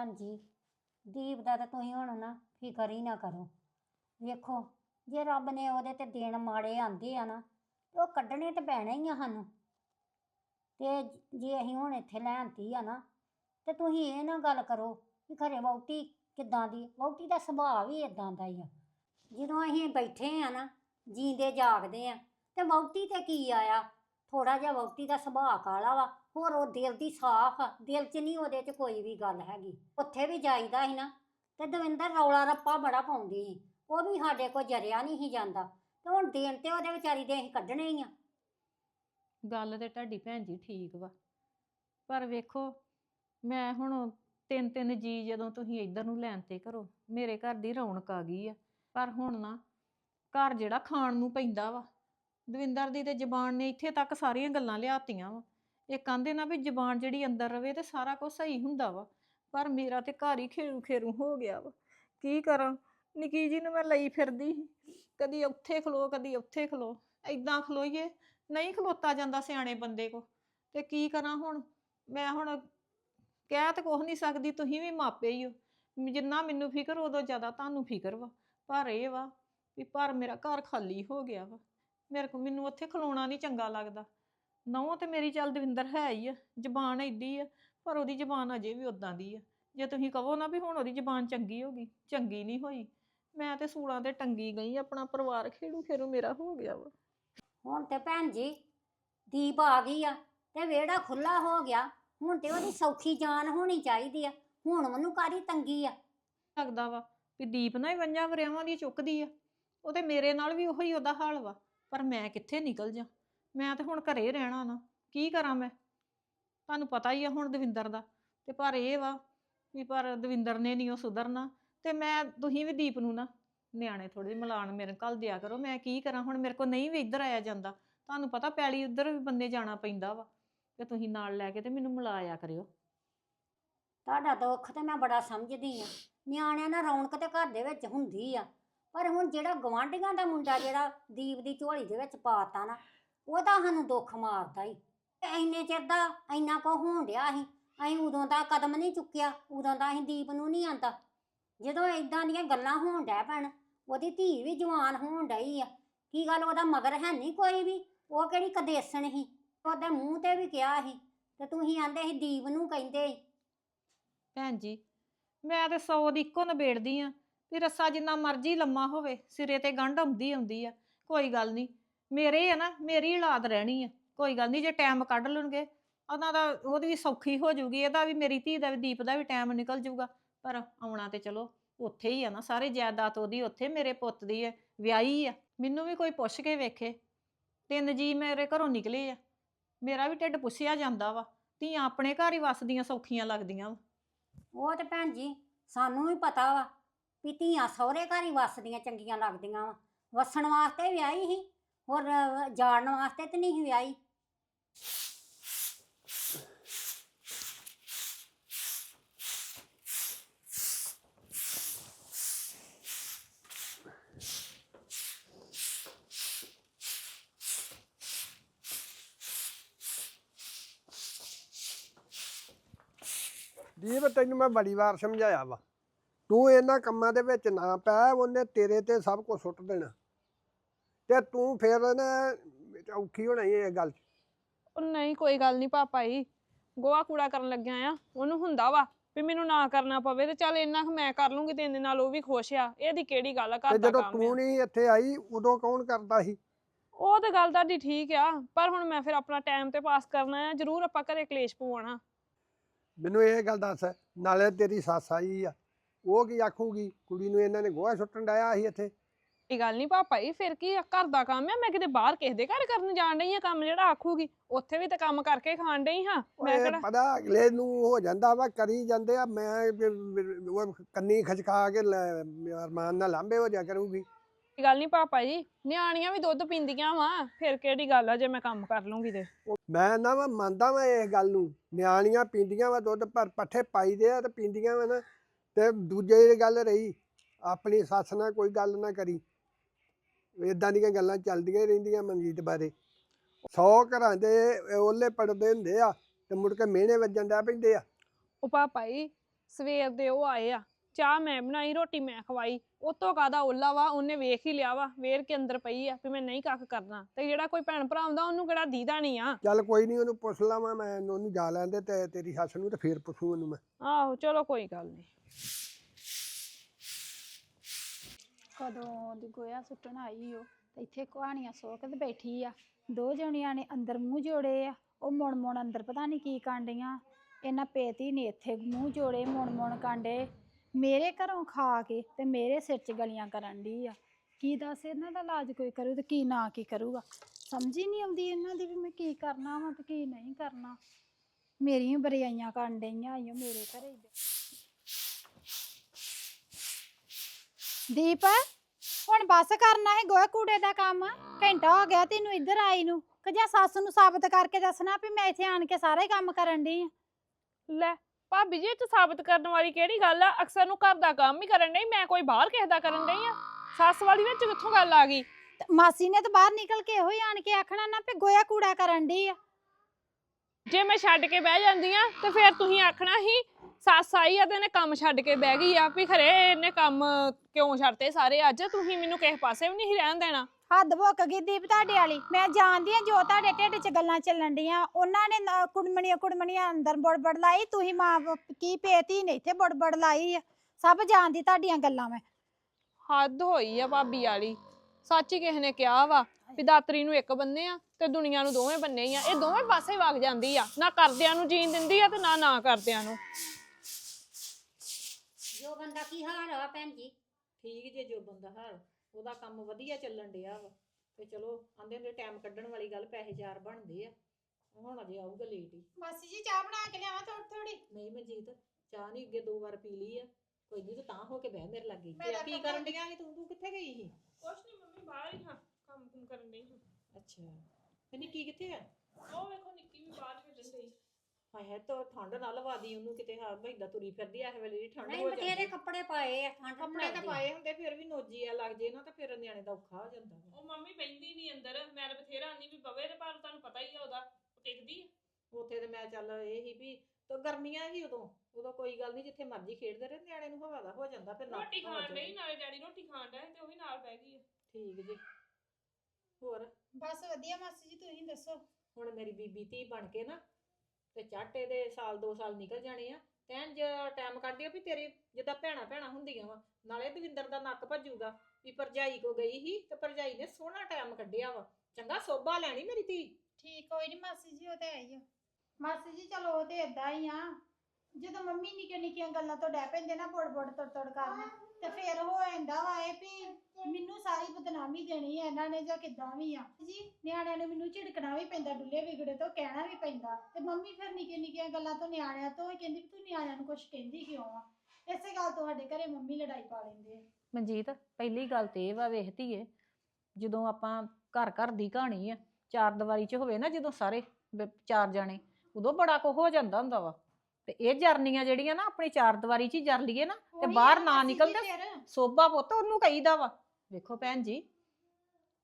ਭੈਣ ਜੀ ਦੀਪ ਦਾ ਤਾਂ ਤੁਸੀਂ ਹੁਣ ਨਾ ਫਿਕਰ ਹੀ ਨਾ ਕਰੋ। ਵੇਖੋ, ਜੇ ਰੱਬ ਨੇ ਉਹਦੇ ਤੇ ਦੇਣ ਮਾੜੇ ਆਂਦੇ ਆ ਨਾ, ਤੇ ਉਹ ਕੱਢਣੇ ਤੇ ਪੈਣੇ ਹੀ ਆ ਸਾਨੂੰ। ਤੇ ਜੇ ਅਸੀਂ ਹੁਣ ਇੱਥੇ ਲੈਣਤੀ ਆ ਨਾ, ਤੇ ਤੁਸੀਂ ਇਹ ਨਾ ਗੱਲ ਕਰੋ ਕਿ ਘਰੇ ਵਹੁਟੀ ਕਿੱਦਾਂ ਦੀ, ਵਹੁਟੀ ਦਾ ਸੁਭਾਅ ਵੀ ਇਦਾਂ ਦਾ ਹੀ ਆ। ਜਦੋਂ ਅਸੀਂ ਬੈਠੇ ਆ ਨਾ, ਜੀਂਦੇ ਜਾਗਦੇ ਆ, ਤੇ ਵਹੁਟੀ ਤੇ ਕੀ ਆਇਆ? ਥੋੜਾ ਜਿਹਾ ਵਹੁਟੀ ਦਾ ਸੁਭਾਅ ਕਾਲਾ ਵਾ ਹੋਰ ਉਹ ਦਿਲ ਦੀ ਸਾਫ਼ ਆ, ਦਿਲ 'ਚ ਨਹੀਂ ਉਹਦੇ 'ਚ ਕੋਈ ਵੀ ਗੱਲ ਹੈਗੀ। ਉੱਥੇ ਵੀ ਜਾਈਦਾ ਸੀ ਨਾ, ਤੇ ਦਵਿੰਦਰ ਰੌਲਾ ਰੱਪਾ ਬੜਾ ਪਾਉਂਦੀ ਸੀ। ਉਹ ਵੀ ਸਾਡੇ ਕੋਲ ਜਰਿਆ ਨਹੀਂ ਸੀ ਜਾਂਦਾ, ਤੇ ਹੁਣ ਦੇਣ ਤੇ ਉਹਦੇ ਵਿਚਾਰੀ ਦੇ ਅਸੀਂ ਕੱਢਣੇ ਹੀ ਆ। ਗੱਲ ਤੇ ਤੁਹਾਡੀ ਭੈਣ ਜੀ ਠੀਕ ਵਾ, ਪਰ ਵੇਖੋ, ਮੈਂ ਹੁਣ ਤਿੰਨ ਤਿੰਨ ਜੀ ਜਦੋਂ ਤੁਸੀਂ ਇੱਧਰ ਨੂੰ ਲੈਣ ਤੇ ਕਰੋ, ਮੇਰੇ ਘਰ ਦੀ ਰੌਣਕ ਆ ਗਈ ਆ। ਪਰ ਹੁਣ ਨਾ, ਘਰ ਜਿਹੜਾ ਖਾਣ ਨੂੰ ਪੈਂਦਾ ਵਾ, ਦਵਿੰਦਰ ਦੀ ਤੇ ਜ਼ਬਾਨ ਨੇ ਇੱਥੇ ਤੱਕ ਸਾਰੀਆਂ ਗੱਲਾਂ ਲਿਆਤੀਆਂ ਵਾ। ਇਹ ਕਹਿੰਦੇ ਨਾ ਵੀ ਜ਼ਬਾਨ ਜਿਹੜੀ ਅੰਦਰ ਰਵੇ ਤੇ ਸਾਰਾ ਕੁਝ ਸਹੀ ਹੁੰਦਾ ਵਾ, ਪਰ ਮੇਰਾ ਤੇ ਘਰ ਹੀ ਖੇਰੂ ਖੇਰੂ ਹੋ ਗਿਆ ਵਾ। ਕੀ ਕਰਾਂ? ਨਿੱਕੀ ਜੀ ਨੂੰ ਮੈਂ ਲਈ ਫਿਰਦੀ ਸੀ। ਕਦੀ ਉੱਥੇ ਖਲੋ, ਕਦੀ ਉੱਥੇ ਖਲੋ। ਐਦਾਂ ਖਲੋਈਏ, ਨਹੀਂ ਖਲੋਤਾ ਜਾਂਦਾ ਸਿਆਣੇ ਬੰਦੇ ਕੋ। ਤੇ ਕੀ ਕਰਾਂ ਹੁਣ? ਮੈਂ ਹੁਣ ਕਹਿ ਤਾਂ ਕੁਛ ਨਹੀਂ ਸਕਦੀ, ਤੁਸੀਂ ਵੀ ਮਾਪੇ ਹੀ ਹੋ। ਮ- ਜਿੰਨਾ ਮੈਨੂੰ ਫਿਕਰ, ਉਦੋਂ ਜ਼ਿਆਦਾ ਤੁਹਾਨੂੰ ਫਿਕਰ ਵਾ। ਪਰ ਇਹ ਵਾ ਵੀ ਪਰ ਮੇਰਾ ਘਰ ਖਾਲੀ ਹੋ ਗਿਆ ਵਾ। ਮੇਰੇ ਕੋ ਮੈਨੂੰ ਉੱਥੇ ਖਲੋਣਾ ਨਹੀਂ ਚੰਗਾ ਲੱਗਦਾ। ਨਹੁੰ ਤੇ ਮੇਰੀ ਚੱਲ ਦਵਿੰਦਰ ਹੈ ਹੀ ਆ ਜ਼ਬਾਨ ਏਡੀ ਆ ਪਰ ਉਹਦੀ ਜ਼ਬਾਨ ਅਜੇ ਵੀ ਉਦਾਂ ਦੀ ਆ। ਜੇ ਤੁਸੀਂ ਕਹੋ ਨਾ ਵੀ ਹੁਣ ਉਹਦੀ ਜ਼ਬਾਨ ਚੰਗੀ ਹੋ ਗਈ ਚੰਗੀ ਨਹੀਂ ਹੋਈ ਮੈਂ ਤੇ ਸੂਲਾਂ ਤੇ ਟੰਗੀ ਗਈ ਆਪਣਾ ਪਰਿਵਾਰ ਖੇੜੂ ਖੇਰੂ ਮੇਰਾ ਹੋ ਗਿਆ ਵਾ। ਹੁਣ ਤੇ ਭੈਣ ਜੀ ਦੀਪ ਆ ਗਈ ਆ ਤੇ ਵਿਹੜਾ ਖੁੱਲਾ ਹੋ ਗਿਆ ਹੁਣ ਤੇ ਉਹਦੀ ਸੌਖੀ ਜਾਨ ਹੋਣੀ ਚਾਹੀਦੀ ਆ ਹੁਣ ਉਹਨੂੰ ਕਾਦੀ ਤੰਗੀ ਆ? ਲੱਗਦਾ ਵਾ ਵੀ ਦੀਪ ਨਾ ਹੀ ਵੰਜਾਂ ਵਰਿਆਵਾਂ ਦੀ ਚੁੱਕਦੀ ਆ ਉਹ ਤੇ ਮੇਰੇ ਨਾਲ ਵੀ ਉਹੀ ਉਹਦਾ ਹਾਲ ਵਾ ਪਰ ਮੈਂ ਕਿੱਥੇ ਨਿਕਲ ਜਾ ਮੈਂ ਤੇ ਹੁਣ ਘਰੇ ਰਹਿਣਾ ਨਾ, ਕੀ ਕਰਾਂ ਮੈਂ? ਤੁਹਾਨੂੰ ਪਤਾ ਹੀ ਆ ਹੁਣ ਦਵਿੰਦਰ ਦਾ, ਤੇ ਪਰ ਇਹ ਵਾ ਵੀ ਪਰ ਦਵਿੰਦਰ ਨੇ ਨਹੀਂ ਉਹ ਸੁਧਰਨਾ, ਤੇ ਮੈਂ, ਤੁਸੀਂ ਵੀ ਦੀਪ ਨੂੰ ਨਾ ਨਿਆਣੇ ਥੋੜੇ ਜਿਹੇ ਮਿਲਾਣ ਮੇਰੇ ਕੱਲ ਦਿਆ ਕਰੋ, ਮੈਂ ਕੀ ਕਰਾਂ ਹੁਣ, ਮੇਰੇ ਕੋ ਨਹੀਂ ਵੀ ਇੱਧਰ ਆਇਆ ਜਾਂਦਾ। ਤੁਹਾਨੂੰ ਪਤਾ ਪੈਲੀ ਉੱਧਰ ਵੀ ਬੰਦੇ ਜਾਣਾ ਪੈਂਦਾ ਵਾ, ਤੇ ਤੁਸੀਂ ਨਾਲ ਲੈ ਕੇ ਤੇ ਮੈਨੂੰ ਮਿਲਾਇਆ ਕਰਿਓ। ਤੁਹਾਡਾ ਦੁੱਖ ਤੇ ਮੈਂ ਬੜਾ ਸਮਝਦੀ ਆ। ਨਿਆਣਿਆਂ ਨਾਲ ਰੌਣਕ ਤੇ ਘਰ ਦੇ ਵਿੱਚ ਹੁੰਦੀ ਆ। ਪਰ ਹੁਣ ਜਿਹੜਾ ਗਵਾਂਢੀਆਂ ਦਾ ਮੁੰਡਾ ਜਿਹੜਾ ਦੀਪ ਦੀ ਝੋਲੀ ਦੇ ਵਿੱਚ ਪਾਤਾ ਨਾ ਉਹ ਤਾਂ ਸਾਨੂੰ ਦੁੱਖ ਮਾਰਦਾ ਹੀ ਇੰਨੇ ਚਿਰ ਦਾ ਇੰਨਾ ਕੋ ਹੋਣ ਡਿਆ ਸੀ, ਅਸੀਂ ਉਦੋਂ ਦਾ ਕਦਮ ਨਹੀਂ ਚੁੱਕਿਆ, ਉਦੋਂ ਦਾ ਅਸੀਂ ਦੀਪ ਨੂੰ ਨਹੀਂ ਆਂਦਾ। ਜਦੋਂ ਇਦਾਂ ਦੀਆਂ ਗੱਲਾਂ ਹੋਣ ਡੈ ਪੈਣ, ਉਹਦੀ ਧੀ ਵੀ ਜਵਾਨ ਹੋਣ ਡਈ ਆ। ਕੀ ਗੱਲ, ਉਹਦਾ ਮਗਰ ਹੈ ਨਹੀਂ ਕੋਈ ਵੀ? ਉਹ ਕਿਹੜੀ ਕਦੇਸਣ ਸੀ? ਉਹਦੇ ਮੂੰਹ ਤੇ ਵੀ ਕਿਹਾ ਸੀ, ਤੇ ਤੁਸੀਂ ਆਂਦੇ ਸੀ ਦੀਪ ਨੂੰ ਕਹਿੰਦੇ ਸੀ। ਭੈਣ ਜੀ, ਮੈਂ ਤੇ ਸੌ ਦੀ ਇੱਕੋ ਨਿਬੇੜਦੀ ਆ ਵੀ ਰੱਸਾ ਜਿੰਨਾ ਮਰਜ਼ੀ ਲੰਮਾ ਹੋਵੇ, ਸਿਰੇ ਤੇ ਗੰਢ ਆਉਂਦੀ ਆਉਂਦੀ ਆ, ਕੋਈ ਗੱਲ ਨਹੀਂ। ਮੇਰੇ ਆ ਨਾ, ਮੇਰੀ ਔਲਾਦ ਰਹਿਣੀ ਆ। ਕੋਈ ਗੱਲ ਨਹੀਂ, ਜੇ ਟਾਈਮ ਕੱਢ ਲੈਣਗੇ, ਉਹਨਾਂ ਦਾ, ਉਹਦੀ ਵੀ ਸੌਖੀ ਹੋ ਜਾਊਗੀ, ਇਹਦਾ ਵੀ, ਮੇਰੀ ਧੀ ਦਾ ਵੀ, ਦੀਪ ਦਾ ਵੀ ਟਾਈਮ ਨਿਕਲ ਜਾਊਗਾ। ਪਰ ਆਉਣਾ ਤੇ ਚਲੋ, ਉੱਥੇ ਹੀ ਆ ਨਾ, ਸਾਰੇ ਜਾਇਦਾਦ ਉਹਦੀ ਉੱਥੇ ਮੇਰੇ ਪੁੱਤ ਦੀ ਹੈ ਵਿਆਹੀ ਆ। ਮੈਨੂੰ ਵੀ ਕੋਈ ਪੁੱਛ ਕੇ ਵੇਖੇ। ਤਿੰਨ ਜੀ ਮੇਰੇ ਘਰੋਂ ਨਿਕਲੇ ਆ। ਮੇਰਾ ਵੀ ਢਿੱਡ ਪੁੱਛਿਆ ਜਾਂਦਾ ਵਾ, ਧੀਆਂ ਆਪਣੇ ਘਰ ਹੀ ਵਸਦੀਆਂ, ਸੌਖੀਆਂ ਲੱਗਦੀਆਂ ਵਾ। ਉਹ ਤੇ ਭੈਣ ਜੀ, ਸਾਨੂੰ ਵੀ ਪਤਾ ਵਾ ਵੀ ਧੀਆਂ ਸਹੁਰੇ ਘਰ ਹੀ ਵਸਦੀਆਂ, ਚੰਗੀਆਂ ਲੱਗਦੀਆਂ ਵਾ। ਵਸਣ ਵਾਸਤੇ ਵਿਆਹੀ ਸੀ। ਹੋਰ ਜਾਣ ਵਾਸਤੇ ਤੇ ਨਹੀਂ ਵਿਆਹੀ ਦੀਪ, ਤੈਨੂੰ ਮੈਂ ਬੜੀ ਵਾਰ ਸਮਝਾਇਆ ਵਾ। ਤੂੰ ਇਹਨਾਂ ਕੰਮਾਂ ਦੇ ਵਿੱਚ ਨਾ ਪੈ, ਉਹਨੇ ਤੇਰੇ ਤੇ ਸਭ ਕੁਝ ਸੁੱਟ ਦੇਣਾ। ਤੇ ਤੂੰ ਫਿਰ ਨਾ ਔਖੀ ਹੋਣਾ ਈ ਇਹ ਗੱਲ 'ਚ। ਉਹ ਨਹੀਂ ਕੋਈ ਗੱਲ ਨਹੀਂ ਪਾਪਾ ਜੀ। ਗੋਆ ਕੂੜਾ ਕਰਨ ਲੱਗਿਆ ਆ। ਉਹਨੂੰ ਹੁੰਦਾ ਵਾ ਵੀ ਮੈਨੂੰ ਨਾ ਕਰਨਾ ਪਵੇ ਤੇ ਚੱਲ ਇੰਨਾ ਕੁ ਮੈਂ ਕਰ ਲੂੰਗੀ ਤੇ ਇਹਦੇ ਨਾਲ ਉਹ ਵੀ ਖੁਸ਼ ਆ। ਇਹਦੀ ਕਿਹੜੀ ਗੱਲ ਆ ਤੇ ਘਰ ਦਾ ਜਦੋਂ ਕੰਮ ਤੂੰ ਨਹੀਂ ਇੱਥੇ ਆਈ ਉਦੋਂ ਕੌਣ ਕਰਦਾ ਸੀ? ਉਹ ਤੇ ਗੱਲ ਤੁਹਾਡੀ ਠੀਕ ਆ ਪਰ ਹੁਣ ਮੈਂ ਫਿਰ ਆਪਣਾ ਟਾਈਮ ਤੇ ਪਾਸ ਕਰਨਾ ਆ। ਜ਼ਰੂਰ ਆਪਾਂ ਘਰੇ ਕਲੇਸ਼ ਪਵਾਉਣਾ। ਮੈਨੂੰ ਇਹ ਗੱਲ ਦੱਸ ਨਾਲੇ ਤੇਰੀ ਸੱਸ ਆਈ ਆ। ਉਹ ਕੀ ਆਖੂਗੀ? ਕੁੜੀ ਨੂੰ ਇਹਨਾਂ ਨੇ ਗੋਹਾ ਸੁੱਟਣ ਡਾਇਆ ਸੀ ਇੱਥੇ। ਇਹ ਗੱਲ ਨਹੀਂ ਪਾਪਾ ਜੀ ਫਿਰ ਕੀ ਆ ਘਰ ਦਾ ਕੰਮ ਆ ਮੈਂ ਕਿਤੇ ਬਾਹਰ ਕਿਸੇ ਦੇ ਘਰ ਕਰਨ ਜਾਣ ਡਈ ਆ ਕੰਮ ਜਿਹੜਾ ਆਖੂਗੀ ਉੱਥੇ ਵੀ ਤਾਂ ਕੰਮ ਕਰਕੇ ਖਾਣ ਡਈ ਹਾਂ ਮੈਂ ਓਏ ਕਿਹੜਾ ਪਤਾ ਅਗਲੇ ਨੂੰ ਹੋ ਜਾਂਦਾ ਵਾ ਕਰੀ ਜਾਂਦੇ ਆ ਮੈਂ ਵੀ- ਵੀ- ਉਹ ਕੰਨੀ ਖਚਕਾ ਕੇ ਲੈ- ਅਰਮਾਨ ਨਾਲ ਲਾਂਬੇ ਹੋ ਜਾ ਕਰੂਗੀ। ਇਹ ਗੱਲ ਨਹੀਂ ਪਾਪਾ ਜੀ ਨਿਆਣੀਆਂ ਵੀ ਦੁੱਧ ਪੀਂਦੀਆਂ ਵਾ ਫਿਰ ਕਿਹੜੀ ਗੱਲ ਆ ਜੇ ਮੈਂ ਕੰਮ ਕਰ ਲੂੰਗੀ ਤੇ। ਮੈਂ ਨਾ ਵਾ ਮੰਨਦਾ ਵਾਂ ਇਸ ਗੱਲ ਨੂੰ ਨਿਆਣੀਆਂ ਪੀਂਦੀਆਂ ਵਾ ਦੁੱਧ ਪਰ ਪੱਠੇ ਪਾਈਦੇ ਆ ਤੇ ਪੀਂਦੀਆਂ ਵਾ ਨਾ ਤੇ ਦੂਜੇ ਇਹ ਗੱਲ ਰਹੀ ਆਪਣੀ ਸੱਸ ਨਾਲ ਕੋਈ ਗੱਲ ਨਾ ਕਰੀ। ਇਦਾਂ ਦੀਆਂ ਗੱਲਾਂ ਚੱਲਦੀਆਂ ਰਹਿੰਦੀਆਂ ਮਨਜੀਤ ਬਾਰੇ। 100 ਘਰਾਂ ਦੇ ਓਲੇ ਪੜਦੇ ਹੁੰਦੇ ਆ ਤੇ ਮੁੜ ਕੇ ਮਿਹਣੇ ਵੱਜਣ ਡਿਆ ਪੈਂਦੇ ਆ। ਉਹ ਪਾਪਾ ਜੀ ਸਵੇਰ ਦੇ ਉਹ ਆਏ ਆ। ਚਾਹ ਮੈਂ ਬਣਾਈ ਰੋਟੀ ਮੈਂ ਖਵਾਈ। ਉਤੋਂ ਕਾਦਾ ਓਲਾ ਵਾ ਉਹਨੇ ਵੇਖ ਹੀ ਲਿਆ ਵਾ ਵੇਰ ਕੇ ਅੰਦਰ ਪਈ ਆ ਵੀ ਮੈਂ ਨਹੀਂ ਕੱਖ ਕਰਨਾ। ਤੇ ਜਿਹੜਾ ਕੋਈ ਭੈਣ ਭਰਾ ਆਉਂਦਾ ਉਹਨੂੰ ਕਿਹੜਾ ਦੀਦਾ ਨਹੀਂ ਆ। ਚੱਲ ਕੋਈ ਨਹੀਂ ਉਹਨੂੰ ਪੁੱਛ ਲਵਾਂ ਮੈਂ ਉਹਨੂੰ ਜਾ ਲੈਂਦੇ ਤੇ ਤੇਰੀ ਸੱਸ ਨੂੰ ਤੇ ਫੇਰ ਪੁੱਛੂ ਉਹਨੂੰ ਮੈਂ। ਆਹੋ ਚਲੋ ਕੋਈ ਗੱਲ ਨਹੀਂ। ਕਦੋਂ ਦੀ ਗੋਇਆ ਸੁੱਟਣ ਆਈ ਉਹ ਤੇ ਇੱਥੇ ਕਹਾਣੀਆਂ ਸੋ ਕੇ ਤੇ ਬੈਠੀ ਆ। ਦੋ ਜਣੀਆਂ ਨੇ ਅੰਦਰ ਮੂੰਹ ਜੋੜੇ ਆ, ਉਹ ਮੁਣ ਮੁਣ ਅੰਦਰ ਪਤਾ ਨਹੀਂ ਕੀ ਕਾਂਡੀਆਂ ਇਹਨਾਂ ਪੇਤੀ ਨੇ ਇੱਥੇ ਮੂੰਹ ਜੋੜੇ ਮੁਣ ਮੁਣ ਕਾਂਡੇ। ਮੇਰੇ ਘਰੋਂ ਖਾ ਕੇ ਤੇ ਮੇਰੇ ਸਿਰ 'ਚ ਗਲੀਆਂ ਕਰਨ ਦੀ ਆ। ਕੀ ਦੱਸ ਇਹਨਾਂ ਦਾ ਇਲਾਜ ਕੋਈ ਕਰੂ ਤੇ ਕੀ ਨਾ ਕੀ ਕਰੂਗਾ? ਸਮਝ ਹੀ ਨਹੀਂ ਆਉਂਦੀ ਇਹਨਾਂ ਦੀ ਵੀ ਮੈਂ ਕੀ ਕਰਨਾ ਵਾ ਤੇ ਕੀ ਨਹੀਂ ਕਰਨਾ। ਮੇਰੀਆਂ ਬਰਿਆਈਆਂ ਕਰਨ ਡਈਆਂ ਆਈਓ ਮੇਰੇ ਘਰੇ ਦੀਪ ਹੁਣ ਬਸ ਕਰਨਾ ਹੈ ਗੋਹਾ ਕੂੜੇ ਦਾ ਕੰਮ। ਘੰਟਾ ਹੋ ਗਿਆ ਤੈਨੂੰ ਇੱਧਰ ਆਈ ਨੂੰ। ਕਿ ਜਾਂ ਸੱਸ ਨੂੰ ਸਾਬਤ ਕਰਕੇ ਦੱਸਣਾ ਵੀ ਮੈਂ ਇੱਥੇ ਆਣ ਕੇ ਸਾਰਾ ਹੀ ਕੰਮ ਕਰਨ ਦੀ ਲੈ ਭਾਬੀ ਜੀ ਇਹ ਚ ਸਾਬਤ ਕਰਨ ਵਾਲੀ ਕਿਹੜੀ ਗੱਲ ਆ? ਅਕਸਰ ਨੂੰ ਘਰ ਦਾ ਕੰਮ ਹੀ ਕਰਨ ਡਈ। ਮੈਂ ਕੋਈ ਬਾਹਰ ਕਿਸੇ ਦਾ ਕਰਨ ਡਈ ਆ? ਸੱਸ ਵਾਲੀ ਵਿੱਚ ਕਿੱਥੋਂ ਗੱਲ ਆ ਗਈ? ਮਾਸੀ ਨੇ ਤਾਂ ਬਾਹਰ ਨਿਕਲ ਕੇ ਇਹੋ ਹੀ ਆਣ ਕੇ ਆਖਣਾ ਨਾ ਵੀ ਗੋਹਾ ਕੂੜਾ ਕਰਨ ਦੀ ਆ। ਜੇ ਮੈਂ ਛੱਡ ਕੇ ਬਹਿ ਜਾਂਦੀ ਆ ਤੇ ਫਿਰ ਤੁਸੀਂ ਆਖਣਾ ਹੀ ਸੱਸ ਆਈ ਆ ਤੇ ਇਹਨੇ ਕੰਮ ਛੱਡ ਕੇ ਬਹਿ ਗਈ ਆ ਵੀ ਖਰੇ ਇਹਨੇ ਕੰਮ ਕਿਉਂ ਛੱਡਤੇ ਸਾਰੇ ਅੱਜ? ਤੁਸੀਂ ਮੈਨੂੰ ਕਿਸੇ ਪਾਸੇ ਵੀ ਨਹੀਂ ਰਹਿਣ ਦੇਣਾ। ਹੱਦ ਭੁੱਕ ਗਈ ਦੀਪ ਤੁਹਾਡੇ ਵਾਲੀ। ਮੈਂ ਜਾਣਦੀ ਆ ਜੋ ਤੁਹਾਡੇ ਢਿੱਡ 'ਚ ਗੱਲਾਂ ਚੱਲਣ ਡੀਆਂ ਉਹਨਾਂ ਨੇ ਨ- ਕੁੜਮਣੀਆਂ ਕੁੜਮਣੀਆਂ ਅੰਦਰ ਬੜਬੜ ਲਾਈ। ਤੁਸੀਂ ਮਾਂ ਬਾਪ ਕੀ ਪੇਤੀ ਨੇ ਇੱਥੇ ਬੜਬੜ ਲਾਈ ਆ। ਸਭ ਜਾਣਦੀ ਤੁਹਾਡੀਆਂ ਗੱਲਾਂ ਮੈਂ। ਹੱਦ ਹੋਈ ਆ ਭਾਬੀ ਵਾਲੀ। ਸੱਚ ਹੀ ਕਿਸੇ ਨੇ ਕਿਹਾ ਵਾ ਵੀ ਦਾਤਰੀ ਨੂੰ ਇੱਕ ਬੰਨੇ ਆ ਤੇ ਦੁਨੀਆ ਨੂੰ ਦੋਵੇਂ ਬੰਨੇ ਹੀ ਆ। ਇਹ ਦੋਵੇਂ ਪਾਸੇ ਵਗ ਜਾਂਦੀ ਆ। ਨਾ ਕਰਦਿਆਂ ਨੂੰ ਜੀਣ ਦਿੰਦੀ ਆ ਤੇ ਨਾ ਨਾ ਕਰਦਿਆਂ ਨੂੰ। ਜੋ ਬੰਦਾ ਕੀ ਹਾਲ ਆ ਭੈਣ ਜੀ? ਠੀਕ ਜੇ ਜੋ ਬੰਦਾ ਹਾਲ। ਉਹਦਾ ਕੰਮ ਵਧੀਆ ਚੱਲਣ ਡਿਆ ਵਾ। ਤੇ ਚਲੋ ਆਂਦੇ ਹੁੰਦੇ ਟਾਈਮ ਕੱਢਣ ਵਾਲੀ ਗੱਲ ਪੈਸੇ ਚਾਰ ਬਣਦੇ ਆ। ਹੁਣ ਅਜੇ ਆਊਗਾ ਲੇਟ ਹੀ। ਮਾਸੀ ਜੀ ਚਾਹ ਬਣਾ ਕੇ ਲਿਆਵਾਂ ਥੋੜੀ ਥੋੜੀ ਨਹੀਂ ਮਨਜੀਤ ਚਾਹ ਨਹੀਂ ਅੱਗੇ ਦੋ ਵਾਰ ਪੀ ਲਈ ਆ। ਕੋਈ ਨਹੀਂ ਤੂੰ ਤਾਂ ਹੋ ਕੇ ਬਹਿ ਮੇਰੇ ਲਾਗੇ। ਕੀ ਕਰਨ ਡਿਆ ਸੀ? ਤੂੰ ਤੂੰ ਕਿੱਥੇ ਗਈ ਸੀ? ਕੁਛ ਨਹੀਂ ਬਾਹਰ ਹੀ ਹਾਂ ਕੰਮ ਕੁਮ ਕਰਨ ਡਈ ਅੱਛਾ। ਤੇ ਨਿੱਕੀ ਕਿੱਥੇ ਆ? ਉਹ ਵੇਖੋ ਨਿੱਕੀ ਵੀ ਬਾਹਰ ਖੇਡਣ ਡਈ। ਹਾਏ ਹਾਏ ਤਾਂ ਠੰਡ ਨਾ ਲਵਾ ਦੀ ਉਹਨੂੰ ਕਿਤੇ ਹਾਂ ਬੈਂਦਾ ਤੁਰੀ ਫਿਰਦੀ ਐ ਵੇਲੇ ਦੀ ਠੰਡ ਨਹੀਂ ਹੋ ਬਥੇਰੇ ਜਾਂਦੀ ਕੱਪੜੇ ਪਾਏ ਆ ਠੰਡ ਕੱਪੜੇ ਤਾਂ। ਪਾਏ ਹੁੰਦੇ ਫਿਰ ਵੀ ਨੋਜੀ ਆ ਲੱਗ ਜੇ ਨਾ ਤਾਂ ਫਿਰ ਨਿਆਣੇ ਦਾ ਔਖਾ ਹੋ ਜਾਂਦਾ। ਵਾ ਉਹ ਮੰਮੀ ਬੈਂਦੀ ਨਹੀਂ ਅੰਦਰ ਮੈਂ ਤਾਂ ਬਥੇਰਾ ਆਨੀ ਵੀ ਬਵੇ ਤੇ ਪਰ ਤੁਹਾਨੂੰ ਪਤਾ ਹੀ ਆ ਉਹਦਾ ਟਿਕਦੀ ਉੱਥੇ ਤੇ ਮੈਂ ਚੱਲ ਇਹ ਹੀ ਵੀ ਤਾਂ ਗਰਮੀਆਂ ਹੀ ਉਦੋਂ ਉਦੋਂ ਕੋਈ ਗੱਲ ਨਹੀਂ ਜਿੱਥੇ ਮਰਜ਼ੀ ਖੇਡਦੇ ਰਹੇ ਨਿਆਣੇ ਨੂੰ ਹਵਾ ਦਾ ਹੋ ਜਾਂਦਾ ਫਿਰ ਲੱਤ ਰੋਟੀ ਹੋ ਖਾਣ ਜਾਂਦੀ। ਨਾਲੇ ਡੈਡੀ ਰੋਟੀ ਖਾਣ ਡਿਆ ਤੇ ਉਹ ਵੀ ਨਾਲ ਬਹਿ ਗਈ ਆ। ਠੀਕ ਜੀ। ਹੋਰ? ਬਸ ਵਧੀਆ ਮਾਸੀ ਜੀ ਤੁਸੀਂ ਦੱਸੋ? ਹੁਣ ਮੇਰੀ ਬੀਬੀ ਧੀ ਬਣ ਕੇ ਨਾ ਤੇ ਚਾਟੇ ਦੇ ਸਾਲ ਦੋ ਸਾਲ ਨਿਕਲ ਜਾਣੇ ਆ। ਤੈਨ ਜ ਟਾਈਮ ਕੱਢਿਆ ਵੀ ਤੇਰੇ ਜਿੱਦਾਂ ਭੈਣਾ ਭੈਣਾ ਹੁੰਦੀਆਂ ਵਾ ਨਾਲੇ ਦਵਿੰਦਰ ਦਾ ਨੱਕ ਭੱਜੂਗਾ। ਵੀ ਭਰਜਾਈ ਕੋ ਗਈ ਸੀ ਤੇ ਭਰਜਾਈ ਨੇ ਸੋਹਣਾ ਟਾਈਮ ਕੱਢਿਆ ਵਾ। ਚੰਗਾ ਸੋਭਾ ਲੈਣੀ ਮੇਰੀ ਧੀ। ਠੀਕ ਕੋਈ ਨਹੀਂ ਮਾਸੀ ਜੀ ਉਹ ਤੇ ਆਈ ਆ। ਮਾਸੀ ਜੀ, ਚਲੋ ਉਹ ਤੇ ਏਦਾਂ ਹੀ ਆ। ਜਦੋਂ ਮੰਮੀ ਨਿੱਕੀਆਂ ਨਿੱਕੀਆਂ ਗੱਲਾਂ ਤੋਂ ਡੈ ਪੈਂਦੇ ਨਾ, ਬੜ ਬੜ ਤੜ ਤੜ ਕਰਨ, ਤੇ ਫਿਰ ਹੋ ਜਾਂਦਾ ਵਾ ਇਹ ਵੀ ਮੈਨੂੰ ਸਾਰੀ ਬਦਨਾਮੀ ਦੇਣੀ ਹੈ ਇਹਨਾਂ ਨੇ ਜਾਂ ਕਿੱਦਾਂ ਵੀ ਆ। ਜੀ, ਨਿਆਣਿਆਂ ਨੂੰ ਮੈਨੂੰ ਝਿੜਕਣਾ ਵੀ ਪੈਂਦਾ, ਡੁੱਲੇ ਵਿਗੜੇ ਤੋਂ ਕਹਿਣਾ ਵੀ ਪੈਂਦਾ। ਤੇ ਮੰਮੀ ਫਿਰ ਨਿੱਕੀਆਂ ਨਿੱਕੀਆਂ ਗੱਲਾਂ ਤੋਂ ਨਿਆਣਿਆਂ ਤੋਂ ਹੀ ਕਹਿੰਦੀ ਵੀ ਤੂੰ ਨਿਆਣਿਆਂ ਨੂੰ ਕੁਝ ਕਹਿੰਦੀ ਕਿਉਂ ਆ? ਇਸੇ ਗੱਲ ਤੋਂ ਸਾਡੇ ਘਰੇ ਮੰਮੀ ਲੜਾਈ ਪਾ ਲੈਂਦੇ ਆ। ਮਨਜੀਤ, ਪਹਿਲੀ ਗੱਲ ਤੇ ਇਹ ਵਾ ਵੇਖਤੀ ਏ ਜਦੋਂ ਆਪਾਂ ਘਰ ਘਰ ਦੀ ਕਹਾਣੀ ਆ, ਚਾਰ ਦੀਵਾਰੀ 'ਚ ਹੋਵੇ ਨਾ ਜਦੋਂ ਸਾਰੇ, ਬ- ਚਾਰ ਜਾਣੇ ਉਦੋਂ ਬੜਾ ਕੁ ਹੋ ਜਾਂਦਾ ਹੁੰਦਾ ਵਾ। ਤੇ ਇਹ ਜਰਨੀਆਂ ਜਿਹੜੀਆਂ ਨਾ ਆਪਣੀ ਚਾਰ ਦੀਵਾਰੀ 'ਚ ਹੀ ਜਰ ਲਈਏ ਨਾ ਤੇ ਉਹੀ ਬਾਹਰ ਆ ਨਾ ਨਿਕਲਦੇ ਫਿਰ। ਸੋਭਾ ਪੁੱਤ ਉਹਨੂੰ ਕਹੀਦਾ ਵਾ। ਵੇਖੋ ਭੈਣ ਜੀ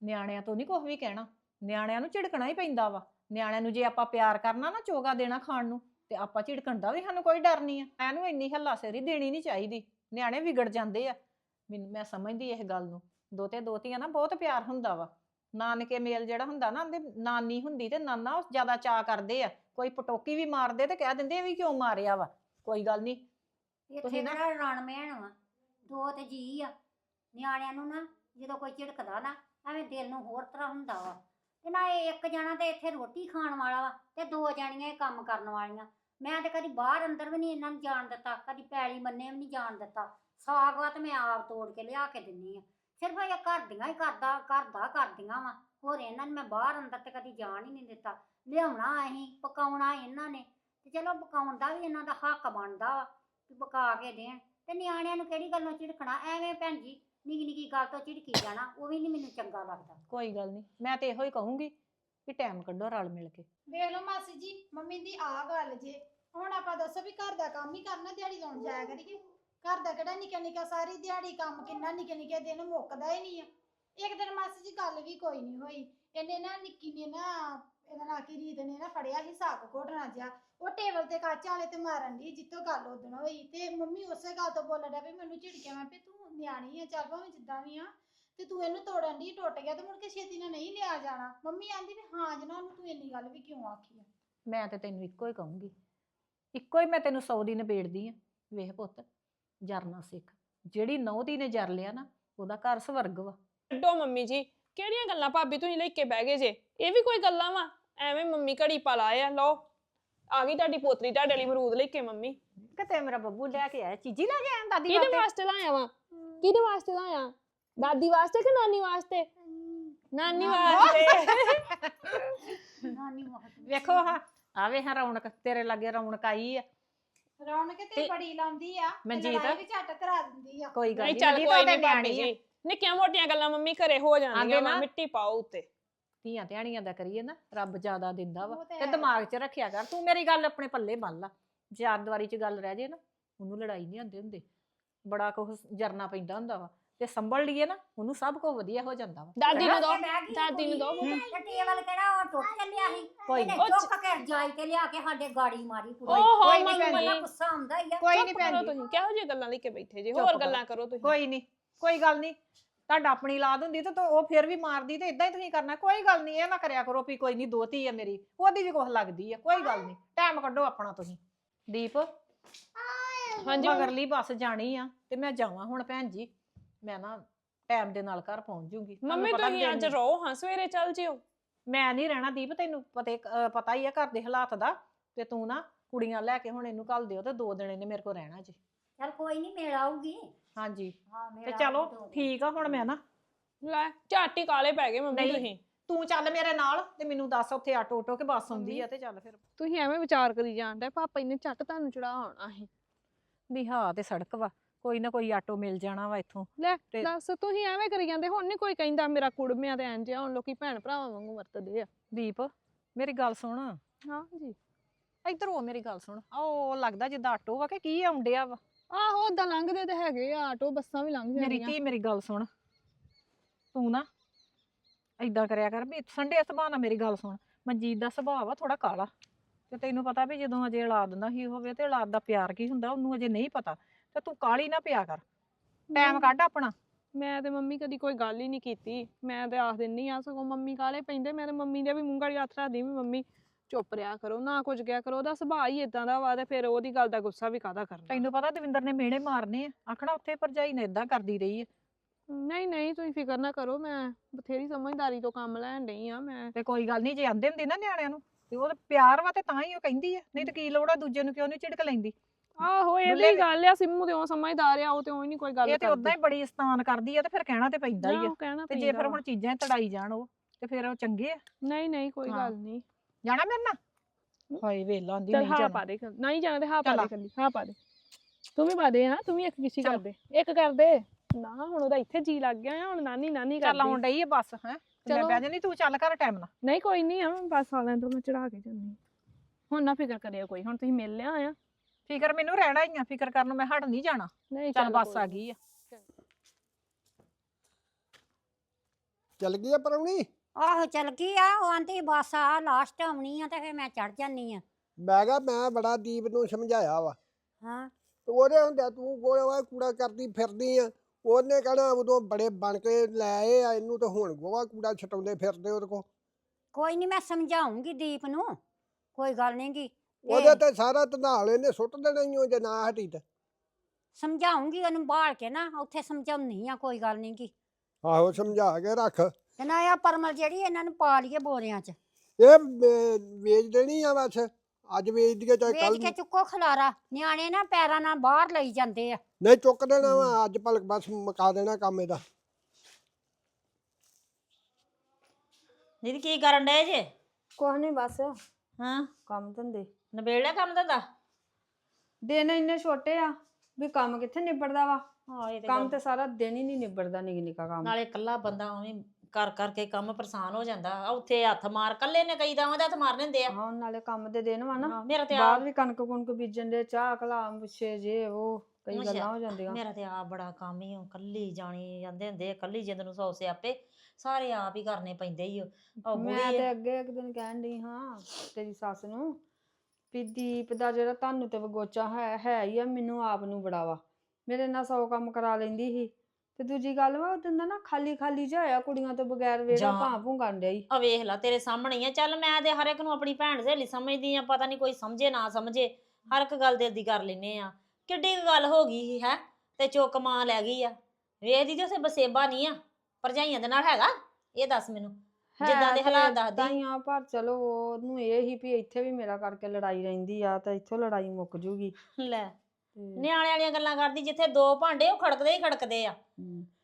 ਨਿਆਣਿਆਂ ਤੋਂ ਨਹੀਂ ਕੁਝ ਵੀ ਕਹਿਣਾ। ਨਿਆਣਿਆਂ ਨੂੰ ਝਿੜਕਣਾ ਹੀ ਪੈਂਦਾ ਵਾ। ਨਿਆਣਿਆਂ ਨੂੰ ਜੇ ਆਪਾਂ ਪਿਆਰ ਕਰਨਾ ਨਾ ਚੋਗਾ ਦੇਣਾ ਖਾਣ ਨੂੰ ਤੇ ਆਪਾਂ ਝਿੜਕਣ ਦਾ ਵੀ ਸਾਨੂੰ ਕੋਈ ਡਰ ਨਹੀਂ ਆ। ਇਹਨੂੰ ਇੰਨੀ ਹੱਲਾਸ਼ੇਰੀ ਦੇਣੀ ਨਹੀਂ ਚਾਹੀਦੀ। ਨਿਆਣੇ ਵਿਗੜ ਜਾਂਦੇ ਆ। ਮੈਨੂੰ ਮੈਂ ਸਮਝਦੀ ਇਹ ਗੱਲ ਨੂੰ। ਦੋਤੇ ਦੋਤੀਆਂ ਨਾ ਬਹੁਤ ਪਿਆਰ ਹੁੰਦਾ ਵਾ। ਨਾਨਕੇ ਮੇਲ ਜਿਹੜਾ ਹੁੰਦਾ ਨਾ ਉਹਦੇ ਨਾਨੀ ਹੁੰਦੀ ਤੇ ਨਾਨਾ ਉਹ ਜ਼ਿਆਦਾ ਚਾਅ ਕਰਦੇ ਆ। ਕੋਈ ਪਟੋਕੀ ਵੀ ਮਾਰਦੇ ਤੇ ਕਹਿ ਦਿੰਦੇ ਇਹ ਵੀ ਕਿਉਂ ਮਾਰਿਆ ਵਾ? ਕੋਈ ਗੱਲ ਨਹੀਂ ਇੱਥੇ ਤੁਸੀਂ ਨਾ- ਕਿਹੜਾ ਵਾ? ਦੋ ਤੇ ਜੀ ਆ। ਨਿਆਣਿਆਂ ਨੂੰ ਨਾ ਜਦੋਂ ਕੋਈ ਝਿੜਕਦਾ ਨਾ ਐਵੇਂ ਦਿਲ ਨੂੰ ਹੋਰ ਤਰ੍ਹਾਂ ਹੁੰਦਾ ਵਾ। ਤੇ ਨਾ ਇਹ ਇੱਕ ਜਣਾ ਤੇ ਇੱਥੇ ਰੋਟੀ ਖਾਣ ਵਾਲਾ ਵਾ ਤੇ ਦੋ ਜਣੀਆਂ ਇਹ ਕੰਮ ਕਰਨ ਵਾਲੀਆਂ। ਮੈਂ ਤੇ ਕਦੀ ਬਾਹਰ ਅੰਦਰ ਵੀ ਨਹੀਂ ਇਹਨਾਂ ਨੂੰ ਜਾਣ ਦਿੱਤਾ ਕਦੀ ਪੈਲੀ ਮੰਨੇ ਵੀ ਨਹੀਂ ਜਾਣ ਦਿੱਤਾ। ਸਾਗ ਵਾ ਤੇ ਮੈਂ ਆਪ ਤੋੜ ਕੇ ਲਿਆ ਕੇ ਦਿੰਨੀ ਆ। ਸਿਰਫ ਇਹ ਘਰ ਦੀਆਂ ਹੀ ਕਰਦਾ ਘਰ ਦਾ ਕਰਦੀਆਂ ਵਾ। ਹੋਰ ਇਹਨਾਂ ਨੂੰ ਮੈਂ ਬਾਹਰ ਅੰਦਰ ਤੇ ਕਦੀ ਜਾਣ ਹੀ ਨਹੀਂ ਦਿੱਤਾ। ਲਿਆਉਣਾ ਅਸੀਂ ਪਕਾਉਣਾ ਇਹਨਾਂ ਨੇ। ਤੇ ਚਲੋ ਪਕਾਉਣ ਦਾ ਵੀ ਇਹਨਾਂ ਦਾ ਹੱਕ ਬਣਦਾ ਵਾ ਵੀ ਪਕਾ ਕੇ ਦੇਣ। ਤੇ ਨਿਆਣਿਆਂ ਨੂੰ ਕਿਹੜੀ ਗੱਲੋਂ ਝਿੜਕਣਾ? ਐਵੇਂ ਭੈਣ ਜੀ ਨਿੱਕੀ ਨਿੱਕੀ ਗੱਲ ਤੋਂ ਝਿੜਕੀ ਜਾਣਾ ਉਹ ਵੀ ਨਹੀਂ ਮੈਨੂੰ ਚੰਗਾ ਲੱਗਦਾ। ਕੋਈ ਗੱਲ ਨਹੀਂ ਮੈਂ ਤੇ ਇਹੋ ਹੀ ਕਹੂੰਗੀ ਕਿ ਟਾਈਮ ਕੱਢੋ ਰਲ ਮਿਲ ਕੇ। ਵੇਖ ਲਓ ਮਾਸੀ ਜੀ ਮੰਮੀ ਦੀ ਆ ਗੱਲ ਜੇ। ਹੁਣ ਆਪਾਂ ਦੱਸੋ ਵੀ ਘਰ ਦਾ ਕੰਮ ਹੀ ਕਰਨਾ ਦਿਹਾੜੀ ਲਾਉਣ ਜਾਇਆ ਕਰੀਏ? ਘਰ ਦਾ ਕਿਹੜਾ ਨਿੱਕਾ ਨਿੱਕਾ ਸਾਰੀ ਦਿਹਾੜੀ ਕੰਮ ਕਿੰਨਾ ਨਿੱਕੇ ਨਿੱਕੇ ਦਿਨ ਮੁੱਕਦਾ ਹੀ ਨਹੀਂ ਆ। ਇੱਕ ਦਿਨ ਮਾਸੀ ਜੀ ਗੱਲ ਵੀ ਕੋਈ ਨਹੀਂ ਹੋਈ। ਇਹਨੇ ਨਾ ਨਿੱਕੀ ਨੇ ਨਾ ਇਹਦਾ ਨਾਂ ਕੀ ਰੀਤ ਨੇ ਨਾ ਫੜਿਆ ਸੀ ਸਾਗ ਘੋਟਣਾ ਜਿਹਾ। ਉਹ ਟੇਬਲ ਤੇ ਕੱਚ ਵਾਲੇ ਤੇ ਮਾਰਨ ਦੀ ਜਿੱਤੋਂ ਗੱਲ ਉਦਣ ਹੋਈ ਤੇ ਮੰਮੀ ਉਸੇ ਗੱਲ ਤੋਂ ਬੋਲਣ ਡਿਆ ਵੀ ਮੈਨੂੰ ਝਿੜਕਿਆ ਮੈਂ ਵੀ ਤੂੰ ਨਿਆਣੀ ਆ ਚੱਲ ਭਾਵੇਂ ਜਿੱਦਾਂ ਵੀ ਆ। ਤੇ ਤੂੰ ਇਹਨੂੰ ਤੋੜਨ ਦੀ ਟੁੱਟ ਗਿਆ ਤੇ ਮੁੜ ਕੇ ਛੇਤੀ ਨਾਲ ਨਹੀਂ ਲਿਆ ਜਾਣਾ। ਮੰਮੀ ਆਂਦੀ ਵੀ ਹਾਂ ਜਨਾ ਉਹਨੂੰ ਤੂੰ ਇੰਨੀ ਗੱਲ ਵੀ ਕਿਉਂ ਆਖੀ ਆ? ਮੈਂ ਤੇ ਤੈਨੂੰ ਇੱਕੋ ਹੀ ਕਹੂੰਗੀ। ਇੱਕੋ ਹੀ ਮੈਂ ਤੈਨੂੰ ਸੌ ਦੀ ਨਿਬੇੜਦੀ ਆ। ਵੇਖ ਪੁੱਤ ਜਰਨਾ ਸਿੱਖ। ਜਿਹੜੀ ਨੌ ਦੀ ਨੇ ਜਰ ਲਿਆ ਨਾ ਉਹਦਾ ਘਰ ਸਵਰਗ ਵਾ। ਛੱਡੋ ਮੰਮੀ ਜੀ ਕਿਹੜੀਆਂ ਗੱਲਾਂ ਭਾਬੀ ਤੁਸੀਂ ਲੈ ਕੇ ਬਹਿ ਗਏ ਜੇ? ਇਹ ਵੀ ਕੋਈ ਗੱਲਾਂ ਵਾ? ਐਵੇਂ ਮੰਮੀ ਘੜੀ ਪਾ ਲਾਏ ਆ ਲਓ। ਆ ਗਈ ਤੁਹਾਡੀ ਪੋਤਰੀ ਤੁਹਾਡੇ ਲਈ ਅਮਰੂਦ ਲੈ ਕੇ ਮੰਮੀ। ਕਿਤੇ ਮੇਰਾ ਬੱਬੂ ਲੈ ਕੇ ਆਇਆ? ਚੀਜੀ ਲੈ ਕੇ ਆਇਆ ਦਾਦੀ ਕਿਹਦੇ ਵਾਸਤੇ? ਲਾਇਆ ਵਾ? ਕਿਹਦੇ ਵਾਸਤੇ ਲਾਇਆ? ਦਾਦੀ ਵਾਸਤੇ ਕਿ ਨਾਨੀ ਵਾਸਤੇ? ਨਾਨੀ ਵਾਸਤੇ। ਨਾਨੀ ਬਹੁਤ ਵੇਖੋ ਹਾਂ ਆਵੇ ਹਾਂ ਰੌਣਕ ਤੇਰੇ ਲਾਗੇ ਰੌਣਕ ਆਈ ਆ। ਰੌਣਕ ਤੇ ਬੜੀ ਲਾਉਂਦੀ ਆ ਮਨਜੀਤ? ਵੀ ਝੱਟ ਕਰਾ ਦਿੰਦੀ ਆ। ਕੋਈ ਗੱਲ ਨਹੀਂ ਚੱਲ ਕੋਈ ਤਾਂ ਨਹੀਂ ਭਾਬੀ ਜੀ। ਨਿੱਕੀਆਂ ਮੋਟੀਆਂ ਗੱਲਾਂ ਮੰਮੀ ਘਰੇ ਹੋ ਜਾਂਦੀਆਂ ਆਂਦੇ ਵਾ ਨਾ। ਮਿੱਟੀ ਪਾਓ ਉੱਤੇ। ਧੀਆਂ ਧਿਆਣੀਆਂ ਦਾ ਕਰੀਏ ਨਾ ਰੱਬ ਜ਼ਿਆਦਾ ਦਿੰਦਾ ਵਾ ਉਹ ਤੇ ਤੇ ਹੈ। ਦਿਮਾਗ 'ਚ ਰੱਖਿਆ ਕਰ ਤੂੰ ਮੇਰੀ ਗੱਲ ਆਪਣੇ ਪੱਲੇ ਬੰਨ ਲਾ। ਚਾਰ ਦੀਵਾਰੀ 'ਚ ਗੱਲ ਰਹਿ ਜੇ ਨਾ ਉਹਨੂੰ ਲੜਾਈ ਨਹੀਂ ਆਉਂਦੇ ਹੁੰਦੇ। ਬੜਾ ਕੁਝ ਜਰਨਾ ਪੈਂਦਾ ਹੁੰਦਾ ਵਾ। ਤੇ ਸੰਭਲ ਲਈਏ ਨਾ ਉਹਨੂੰ ਸਭ ਕੁਝ ਵਧੀਆ ਹੋ ਜਾਂਦਾ ਵਾ। ਦਾਦੀ ਨੂੰ ਦੋ ਦਾਦੀ ਨੂੰ ਦੋ ਟੇਬਲ ਕਿਹੜਾ ਉਹ ਟੁੱਟ ਚੱਲਿਆ ਸੀ? ਕੋਈ ਨੀ। ਉਹ ਚੁੱਕ ਕੇ ਜਾਈ ਤੇ ਲਿਆ ਕੇ ਸਾਡੇ ਗਾੜੀ ਮਾਰੀ ਪੂਰੀ ਓਹੋ ਕੋਈ ਨੀ ਮੰਮੀ। ਭੈਣ ਬੜਾ ਗੁੱਸਾ ਆਉਂਦਾ ਹੀ ਆ। ਕੋਈ ਚੁੱਪ ਨਹੀਂ ਭੈਣ ਕਰੋ ਜੀ। ਤੁਸੀਂ ਕਿਹੋ ਜਿਹੀ ਗੱਲਾਂ ਲੈ ਕੇ ਬੈਠੇ ਜੇ? ਚੁੱਪ ਹੋਰ ਕਰੋ। ਗੱਲਾਂ ਕਰੋ ਤੁਸੀਂ। ਕੋਈ ਨਹੀਂ ਕੋਈ ਗੱਲ ਨਹੀਂ ਤੁਹਾਡਾ ਆਪਣੀ ਔਲਾਦ ਹੁੰਦੀ ਤੇ ਤੂੰ ਉਹ ਫਿਰ ਵੀ ਮਾਰਦੀ ਤੇ ਇਦਾਂ ਹੀ ਤੁਸੀਂ ਕਰਨਾ ਕੋਈ ਗੱਲ ਨਹੀਂ ਇਹ ਨਾ ਕਰਿਆ ਕਰੋ ਵੀ ਕੋਈ ਨਹੀਂ ਦੋਤੀ ਆ ਮੇਰੀ ਉਹਦੀ ਵੀ ਕੁਛ ਲੱਗਦੀ ਆ ਕੋਈ ਗੱਲ ਨਹੀਂ ਟਾਈਮ ਕੱਢੋ ਆਪਣਾ ਤੁਸੀਂ। ਦੀਪ ਹਾਂਜੀ ਮਗਰਲੀ ਬੱਸ ਜਾਣੀ ਆ ਤੇ ਮੈਂ ਜਾਵਾਂ ਹੁਣ ਭੈਣ ਜੀ ਮੈਂ ਨਾ ਟਾਈਮ ਦੇ ਨਾਲ ਘਰ ਪਹੁੰਚ ਜੂਗੀ ਤੁਹਾਨੂੰ ਮੰਮੀ ਪਤਾ ਤੁਸੀਂ ਅੱਜ ਰਹੋ ਹਾਂ ਸਵੇਰੇ ਚੱਲ ਜਿਓ। ਮੈਂ ਨਹੀਂ ਰਹਿਣਾ ਦੀਪ ਤੈਨੂੰ ਪਤੇ ਅਹ ਪਤਾ ਹੀ ਆ ਘਰ ਦੇ ਹਾਲਾਤ ਦਾ ਤੇ ਤੂੰ ਨਾ ਕੁੜੀਆਂ ਲੈ ਕੇ ਹੁਣ ਇਹਨੂੰ ਘੱਲ ਦਿਓ ਤੇ ਦੋ ਦਿਨ ਇਹਨੇ ਮੇਰੇ ਕੋਲ ਰਹਿਣਾ ਜੀ। ਚੱਲ ਕੋਈ ਨਹੀਂ ਮੇਲ ਆਊਗੀ। ਹਾਂਜੀ। ਹਾਂ ਤੇ ਚਲੋ ਆਊਗੀ ਦੋ ਦਿਨ। ਠੀਕ ਆ ਹੁਣ ਮੈਂ ਨਾ। ਲੈ ਝਾਟੀ ਕਾਲੇ ਪੈ ਗਏ ਮੰਮੀ ਨਹੀਂ। ਤੁਸੀਂ। ਤੂੰ ਚੱਲ ਮੇਰੇ ਨਾਲ ਤੇ ਮੈਨੂੰ ਦੱਸ ਉੱਥੇ ਆਟੋ ਆਟੋ ਕੇ ਬੱਸ ਆਉਂਦੀ ਆ ਤੇ ਚੱਲ ਫਿਰ। ਤੁਸੀਂ ਐਵੇਂ ਵਿਚਾਰ ਕਰੀ ਜਾਂਦੇ ਪਾਪਾ ਇਹਨੇ ਝੱਟ ਤੁਹਾਨੂੰ ਚੜਾ ਆਉਣਾ ਸੀ ਵੀ ਹਾਂ ਤੇ ਸੜਕ ਵਾ ਕੋਈ ਨਾ ਕੋਈ ਆਟੋ ਮਿਲ ਜਾਣਾ ਵਾ ਇੱਥੋਂ। ਲੈ ਤੇ- ਦੱਸ ਤੁਸੀਂ ਐਵੇਂ ਕਰੀ ਜਾਂਦੇ ਹੁਣ ਨਹੀਂ ਕੋਈ ਕਹਿੰਦਾ ਮੇਰਾ ਕੁੜਮਿਆਂ ਤੇ ਇੰਜ ਆ ਹੁਣ ਲੋਕੀ ਭੈਣ ਭਰਾਵਾਂ ਵਾਂਗੂ ਵਰਤਦੇ ਆ। ਦੀਪ ਮੇਰੀ ਗੱਲ ਸੁਣ। ਹਾਂ ਜੀ ਇੱਧਰ ਹੋ ਮੇਰੀ ਗੱਲ ਸੁਣ ਉਹ ਲੱਗਦਾ ਜਿੱਦਾਂ ਆਟੋ ਵਾ ਕਿ ਕੀ ਆਉਂਦਿਆ ਵਾ। ਆਹੋ ਓਦਾਂ ਲੰਘਦੇ ਤੇ ਹੈਗੇ ਆ ਆਟੋ ਬੱਸਾਂ ਵੀ ਲੰਘ ਮੇਰੀ ਜਾਂਦੀਆਂ। ਧੀ ਮੇਰੀ ਗੱਲ ਸੁਣ। ਤੂੰ ਨਾ ਏਦਾਂ ਕਰਿਆ ਕਰ ਵੀ ਸੰਡੇ ਸੁਭਾਅ ਨਾਲ ਮੇਰੀ ਗੱਲ ਸੁਣ। ਮਨਜੀਤ ਦਾ ਸੁਭਾਅ ਵਾ ਥੋੜਾ ਕਾਲਾ। ਤੇ ਤੈਨੂੰ ਪਤਾ ਵੀ ਜਦੋਂ ਅਜੇ ਔਲਾਦ ਨਾ ਹੀ ਹੋਵੇ ਤੇ ਔਲਾਦ ਦਾ ਪਿਆਰ ਕੀ ਹੁੰਦਾ ਉਹਨੂੰ ਅਜੇ ਨਹੀਂ ਪਤਾ। ਤੇ ਤੂੰ ਕਾਲੀ ਨਾ ਪਿਆ ਕਰ। ਟਾਈਮ ਕੱਢ ਆਪਣਾ। ਮੈਂ ਤੇ ਮੰਮੀ ਕਦੀ ਕੋਈ ਗੱਲ ਹੀ ਨਹੀਂ ਕੀਤੀ। ਮੈਂ ਤੇ ਆਖ ਦਿੰਨੀ ਆ ਸਗੋਂ ਮੰਮੀ ਕਾਲੇ ਪੈਂਦੇ? ਮੈਂ ਤੇ ਮੰਮੀ ਦੇ ਵੀ ਮੂੰਹ ਗਾੜੀ ਹੱਥ ਰੱਖਦੀ ਵੀ ਮੰਮੀ। ਚੁੱਪ ਰਿਹਾ ਕਰੋ ਨਾ ਕੁਝ ਕਿਹਾ ਕਰੋ ਉਹਦਾ ਸੁਭਾਅ ਹੀ ਇਦਾਂ ਦਾ ਵਾ ਤੇ ਫਿਰ ਉਹਦੀ ਗੱਲ ਦਾ ਗੁੱਸਾ ਵੀ ਕਾਹਦਾ ਕਰਨਾ? ਤੈਨੂੰ ਪਤਾ ਦਵਿੰਦਰ ਨੇ ਮਿਹਣੇ ਮਾਰਨੇ ਆ ਆਖਣਾ ਉੱਥੇ ਭਰਜਾਈ ਨੇ ਇਦਾਂ ਕਰਦੀ ਰਹੀ ਹੈ ਨਹੀਂ ਨਹੀਂ ਤੁਸੀਂ ਫਿਕਰ ਨਾ ਕਰੋ ਮੈਂ ਬਥੇਰੀ ਸਮਝਦਾਰੀ ਤੋਂ ਕੰਮ ਲੈਣ ਡਈ ਆ ਮੈਂ ਤੇ ਕੋਈ ਗੱਲ ਨਹੀਂ ਜੇ ਆਂਦੇ ਹੁੰਦੇ ਨਾ ਨਿਆਣਿਆਂ ਨੂੰ ਤੇ ਉਹ ਤਾਂ ਪਿਆਰ ਵਾ ਤੇ ਤਾਂ ਹੀ ਉਹ ਕਹਿੰਦੀ ਆ ਨਹੀਂ ਤੇ ਕੀ ਲੋੜ ਆ ਦੂਜੇ ਨੂੰ ਕਿਉਂ ਨਹੀਂ ਝਿੜਕ ਲੈਂਦੀ? ਆਹੋ ਇਹ ਵੀ ਗੱਲ ਆ ਸਿੰਮੂ ਤੇ ਉਹ ਸਮਝਦਾਰ ਆ ਉਹ ਤੇ ਉਹ ਨਹੀਂ ਕੋਈ ਗੱਲ ਇਹ ਤੇ ਉਦਾਂ ਹੀ ਬੜੀ ਇਸਤਾਨ ਕਰਦੀ ਆ ਤੇ ਫਿਰ ਕਹਿਣਾ ਤੇ ਪੈਂਦਾ ਹੀ ਆ। ਤੇ ਜੇ ਫਿਰ। ਹੁਣ ਚੀਜ਼ਾਂ ਹੀ ਤੜਾਈ ਜਾਣ ਉਹ ਤੇ ਫਿਰ ਉਹ ਚੰਗੇ ਆ। ਨਹੀਂ ਨਹੀਂ ਕੋਈ ਹਾਂ। ਗੱਲ ਨਹੀਂ। ਜਾਣਾ ਮੇਰੇ ਨਾਲ? ਹਾਏ ਵੇਲਾ ਆਂਦੀ ਚਲ ਨਹੀਂ ਹਾਂ ਜਾਣਾ। ਪਾ ਦੇ ਕੱਲ- ਨਹੀਂ ਜਾਣਾ ਤੇ ਹਾਂ ਪਾ ਚੱਲ ਦੇ। ਕੱਲੀ ਹਾਂ ਪਾ ਦੇ। ਤੂੰ ਵੀ ਪਾ ਦੇ ਹਾਂ ਤੂੰ ਵੀ ਇੱਕ ਕਿਸੀ ਚੱਲ। ਕਰ ਦੇ ਇੱਕ ਕਰ ਦੇ ਨਾ ਹੁਣ ਉਹਦਾ ਇੱਥੇ ਜੀ ਲੱਗ ਗਿਆ ਆ ਹੁਣ ਨਾਨੀ ਨਾਨੀ ਚੱਲ ਕਰਦੀ। ਆਉਣ ਡਈ ਆ ਬੱਸ ਹੈ? ਮੈਂ ਚਲੋ। ਬਹਿ ਜਾਨੀ ਤੂੰ ਚੱਲ ਕਰ ਟਾਈਮ ਨਾਲ। ਨਹੀਂ ਕੋਈ ਨਹੀਂ ਆ ਬਸ ਆ ਲੈਣ ਤੋਂ ਮੈਂ ਚੜਾ ਕੇ ਜਾਂਦੀ। ਹੁਣ ਨਾ ਫਿਕਰ ਕਰਿਓ ਕੋਈ ਹੁਣ ਤੁਸੀਂ ਮਿਲ ਲਿਆ ਆ। ਫਿਕਰ ਮੈਨੂੰ ਰਹਿਣਾ ਹੀ ਆ ਫਿਕਰ ਕਰਨ ਨੂੰ ਮੈਂ ਹਟ ਨਹੀਂ ਜਾਣਾ। ਨਹੀਂ ਚੱਲ ਬੱਸ ਆ। ਗਈ ਆ। ਚੱਲ ਗਈ ਆ ਪਰੌਣੀ? ਆਹੋ ਚੱਲ ਗਈ ਆ ਉਹ ਆਂਦੀ ਬਸ ਆ ਲਾਸਟ ਆਉਣੀ ਆ ਤੇ ਫਿਰ ਮੈਂ ਚੜ ਜਾਨੀ ਆ। ਮੈਂ ਕਿਹਾ ਮੈਂ ਬੜਾ ਦੀਪ ਨੂੰ ਸਮਝਾਇਆ ਵਾ। ਹਾਂ। ਤੇ ਉਹਦੇ ਹੁੰਦਿਆ ਤੂੰ ਵਾ ਕੂੜਾ ਕਰਦੀ ਫਿਰਦੀ ਆ ਉਹਨੇ ਕਹਣਾ ਉਦੋਂ ਬੜੇ ਬਣ ਕੇ ਲੈ ਆਏ ਆ ਇਹਨੂੰ ਤੇ ਹੁਣ ਗੋਵਾ ਕੂੜਾ ਛਟਾਉਂਦੇ ਫਿਰਦੇ ਉਹਦੇ ਕੋ ਕੋਈ ਨਹੀਂ ਮੈਂ ਸਮਝਾਉਂਗੀ ਦੀਪ ਨੂੰ ਕੋਈ ਗੱਲ ਨਹੀਂ ਗੀ। ਉਹਦੇ ਤੇ ਸਾਰਾ ਧਨਾਲ ਇਹਨੇ ਸੁੱਟ ਦੇਣਾ ਹੀ ਉਹ ਜੇ ਨਾ ਹਟੀ ਤੇ। ਸਮਝਾਉਂਗੀ ਉਹਨੂੰ ਬਾਲ ਕੇ ਨਾ ਉੱਥੇ ਸਮਝਾਉਣੀ ਆ ਕੋਈ ਗੱਲ ਨਹੀਂ ਗੀ। ਆਹੋ ਸਮਝਾ ਕੇ ਰੱਖ। ਤੇ ਨਾ ਆ ਪਰਮਲ ਜਿਹੜੀ ਇਹਨਾਂ ਨੂੰ ਪਾ ਲਈਏ ਬੋਰਿਆਂ 'ਚ। ਇਹ ਵੇ- ਵੇਚ ਦੇਣੀ ਆ ਬਸ। ਅੱਜ ਵੇਚ ਦਈਏ ਚਾਹੇ ਕੱਲ ਵੇਚ ਕੇ ਚੁੱਕੋ ਖਲਾਰਾ। ਨਿਆਣੇ ਨਾ ਪੈਰਾਂ ਨਾਲ ਬਾਹਰ ਲਈ ਜਾਂਦੇ ਆ। ਨਹੀਂ ਚੁੱਕ ਦੇਣਾ ਵਾ। ਅੱਜ ਭਲਕ ਬਸ ਮੁਕਾ ਦੇਣਾ ਕੰਮ ਇਹਦਾ। ਦੀਦੀ ਕੀ ਕਰਨ ਡਏ ਜੇ? ਕੁਛ ਨਹੀਂ ਬਸ। ਹਾਂ। ਕੰਮ ਧੰਦੇ। ਨਵੇੜਿਆ ਕੰਮ ਧੰਦਾ? ਦਿਨ ਇੰਨੇ ਛੋਟੇ ਆ ਵੀ ਕੰਮ ਕਿੱਥੇ ਨਿਬੜਦਾ ਵਾ। ਹਾਂ ਇਹ ਤੇ ਕੰਮ ਤੇ ਸਾਰਾ ਦਿਨ ਹੀ ਨਹੀਂ ਨਿਬੜਦਾ ਨਿੱਕੀ ਨਿੱਕਾ ਕੰਮ। ਨਾਲੇ ਇਕੱਲਾ ਬੰਦਾ ਉਵੇਂ ਕਰ ਕਰਕੇ ਕੰਮ ਪਰੇਸ਼ਾਨ ਹੋ ਜਾਂਦਾ। ਆ ਉੱਥੇ ਹੱਥ ਮਾਰ ਕੱਲੇ ਨੇ ਕਈ ਦਾਵਾਂ ਦੇ ਹੱਥ ਮਾਰ ਲੈਂਦੇ ਆ। ਹਾਂ ਨਾਲੇ ਕੰਮ ਦੇ ਦਿਨ ਵਾ ਨਾ। ਹਾਂ, ਮੇਰਾ ਤੇ ਆਪ ਵੀ ਕਣਕ ਕੁਣਕ ਬੀਜਣ ਦੇ ਚਾਹ ਕਲਾ ਪੁੱਛੇ ਜੇ ਉਹ ਕਈ ਅੱਛਾ। ਗੱਲਾਂ ਹੋ ਜਾਂਦੀਆਂ। ਮੇਰਾ ਤੇ ਆਪ ਬੜਾ ਕੰਮ ਹੀ ਕੱਲੀ ਜਾਣੀ ਜਾਂਦੇ ਹੁੰਦੇ ਆ, ਕੱਲੀ ਜਿੰਦ ਨੂੰ ਸੌ ਸਿਆਪੇ ਸਾਰੇ ਆਪ ਹੀ ਕਰਨੇ ਪੈਂਦੇ ਹੀ ਉਹ ਮੈਂ ਬੁੜੀ ਤੇ। ਅੱਗੇ ਇੱਕ ਦਿਨ ਕਹਿਣ ਡਈ ਹਾਂ ਤੇਰੀ ਸੱਸ ਨੂੰ ਵੀ ਦੀਪ ਦਾ ਜਿਹੜਾ ਤੁਹਾਨੂੰ ਤੇ ਵਗੋਚਾ ਹੈ ਹੈ ਹੀ ਆ ਮੈਨੂੰ ਆਪ ਨੂੰ ਬੜਾ ਵਾ ਮੇਰੇ ਨਾਲ ਸੌ ਕੰਮ ਕਰਾ ਲੈਂਦੀ ਸੀ। ਤੇ ਦੂਜੀ ਗੱਲ ਵਾ ਉਹ ਦਿੰਦਾ ਨਾ ਖਾਲੀ ਖਾਲੀ ਜਿਹਾ ਹੋਇਆ ਕੁੜੀਆਂ ਤੋਂ ਬਗੈਰ ਵੇੜਾ ਜਾਂ- ਭਾਂ ਭੂੰ ਕਰਨ ਡਿਆ ਈ ਆ ਵੇਖ ਲਾ ਤੇਰੇ ਸਾਹਮਣੇ ਹੀ ਆ। ਚੱਲ ਮੈਂ ਤੇ ਹਰ ਇੱਕ ਨੂੰ ਆਪਣੀ ਭੈਣ ਸਹੇਲੀ ਸਮਝਦੀ ਆ ਪਤਾ ਨਹੀਂ ਕੋਈ ਸਮਝੇ ਨਾ ਸਮਝੇ। ਹਰ ਇੱਕ ਗੱਲ ਦਿਲ ਦੀ ਕਰ ਲੈਨੇ ਆ। ਕਿੱਡੀ ਕੁ ਗੱਲ ਹੋ ਗਈ ਸੀ ਹੈ? ਤੇ ਚੁੱਕ ਮਾਂ ਲੈ ਗਈ ਆ। ਵੇਖ ਦੀਦੀ ਉਸੇ ਬਸੇਬਾ ਨਹੀਂ ਆ ਭਰਜਾਈਆਂ ਦੇ ਨਾਲ ਹੈਗਾ? ਇਹ ਦੱਸ ਮੈਨੂੰ। ਜਿੱਦਾਂ ਦੇ ਹਾਲਾਤ ਦੱਸਦੀ। ਦੱਸਦੀ ਪਰ ਚਲੋ ਉਹਨੂੰ ਇਹ ਹੀ ਵੀ ਇੱਥੇ ਵੀ ਮੇਰਾ ਕਰਕੇ ਲੜਾਈ ਰਹਿੰਦੀ ਆ ਤਾਂ ਇੱਥੋਂ ਲੜਾਈ ਮੁੱਕ ਜੂਗੀ। ਲੈ। ਨਿਆਣੇ ਵਾਲੀਆਂ ਗੱਲਾਂ ਕਰਦੀ ਜਿੱਥੇ ਦੋ ਭਾਂਡੇ ਉਹ ਖੜਕਦੇ ਹੀ ਖੜਕਦੇ ਆ।